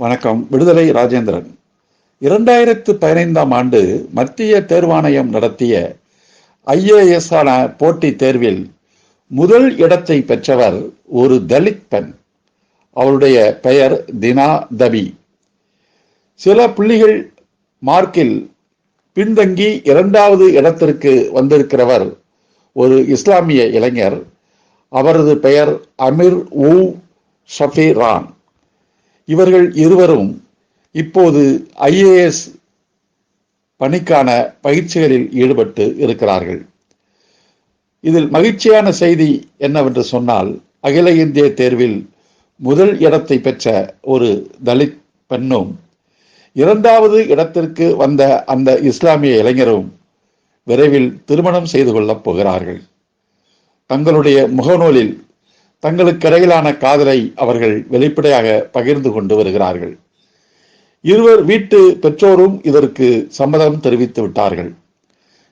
வணக்கம். விடுதலை ராஜேந்திரன். இரண்டாயிரத்து பதினைந்தாம் ஆண்டு மத்திய தேர்வாணையம் நடத்திய ஐஏஎஸ் ஆன போட்டித் தேர்வில் முதல் இடத்தை பெற்றவர் ஒரு தலித் பெண். அவருடைய பெயர் தினா தபி. சில புள்ளிகள் மார்க்கில் பின்தங்கி இரண்டாவது இடத்திற்கு வந்திருக்கிறவர் ஒரு இஸ்லாமிய இளைஞர். அவரது பெயர் அமீர் ஊ ஷஃபிரான் இவர்கள் இருவரும் இப்போது ஐஏஎஸ் பணிக்கான பயிற்சிகளில் ஈடுபட்டு இருக்கிறார்கள். இதில் மகிழ்ச்சியான செய்தி என்னவென்று சொன்னால் அகில இந்திய தேர்வில் முதல் இடத்தை பெற்ற ஒரு தலித் பெண்ணும் இரண்டாவது இடத்திற்கு வந்த அந்த இஸ்லாமிய இளைஞரும் விரைவில் திருமணம் செய்து கொள்ளப் போகிறார்கள். தங்களுடைய முகநூலில் தங்களுக்கிடையிலான காதலை அவர்கள் வெளிப்படையாக பகிர்ந்து கொண்டு வருகிறார்கள். இருவர் வீட்டு பெற்றோரும் இதற்கு சம்மதம் தெரிவித்து விட்டார்கள்.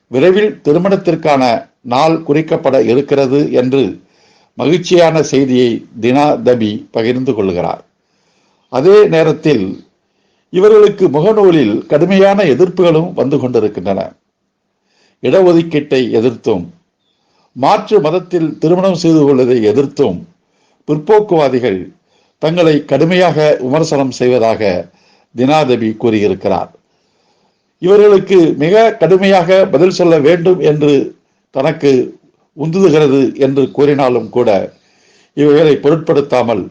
விரைவில் திருமணத்திற்கான நாள் குறிக்கப்பட இருக்கிறது என்று மகிழ்ச்சியான செய்தியை தினா தபி பகிர்ந்து கொள்கிறார். அதே நேரத்தில் இவர்களுக்கு முகநூலில் கடுமையான எதிர்ப்புகளும் வந்து கொண்டிருக்கின்றன. இடஒதுக்கீட்டை எதிர்த்தும் மாற்று மதத்தில் திருமணம் செய்து கொள்வதை எதிர்த்தும் பிற்போக்குவாதிகள் தங்களை கடுமையாக விமர்சனம் செய்வதாக தினாதபி கூறியிருக்கிறார். இவர்களுக்கு மிக கடுமையாக பதில் சொல்ல வேண்டும் என்று தனக்கு உந்துதுகிறது என்று கூறினாலும் கூட இவைகளை பொருட்படுத்தாமல்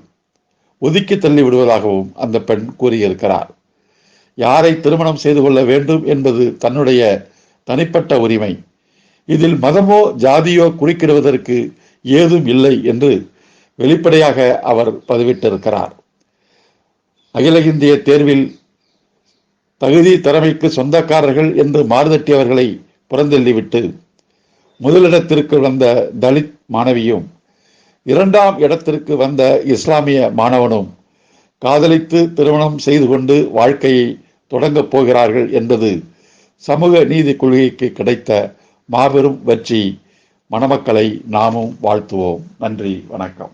ஒதுக்கி தள்ளி விடுவதாகவும் அந்த பெண் கூறியிருக்கிறார். யாரை திருமணம் செய்து கொள்ள வேண்டும் என்பது தன்னுடைய தனிப்பட்ட உரிமை. இதில் மதமோ ஜாதியோ குறிக்கிடுவதற்கு ஏதும் இல்லை என்று வெளிப்படையாக அவர் பதிவிட்டிருக்கிறார். அகில இந்திய தேர்வில் தகுதி திறமைக்கு சொந்தக்காரர்கள் என்று மாறுதட்டியவர்களை புறந்தள்ளிவிட்டு முதலிடத்திற்கு வந்த தலித் மாணவியும் இரண்டாம் இடத்திற்கு வந்த இஸ்லாமிய மாணவனும் காதலித்து திருமணம் செய்து கொண்டு வாழ்க்கையை தொடங்கப் போகிறார்கள் என்பது சமூக நீதி கொள்கைக்கு கிடைத்த மாபெரும் வெற்றி. மணமக்களை நாமும் வாழ்த்துவோம். நன்றி வணக்கம்.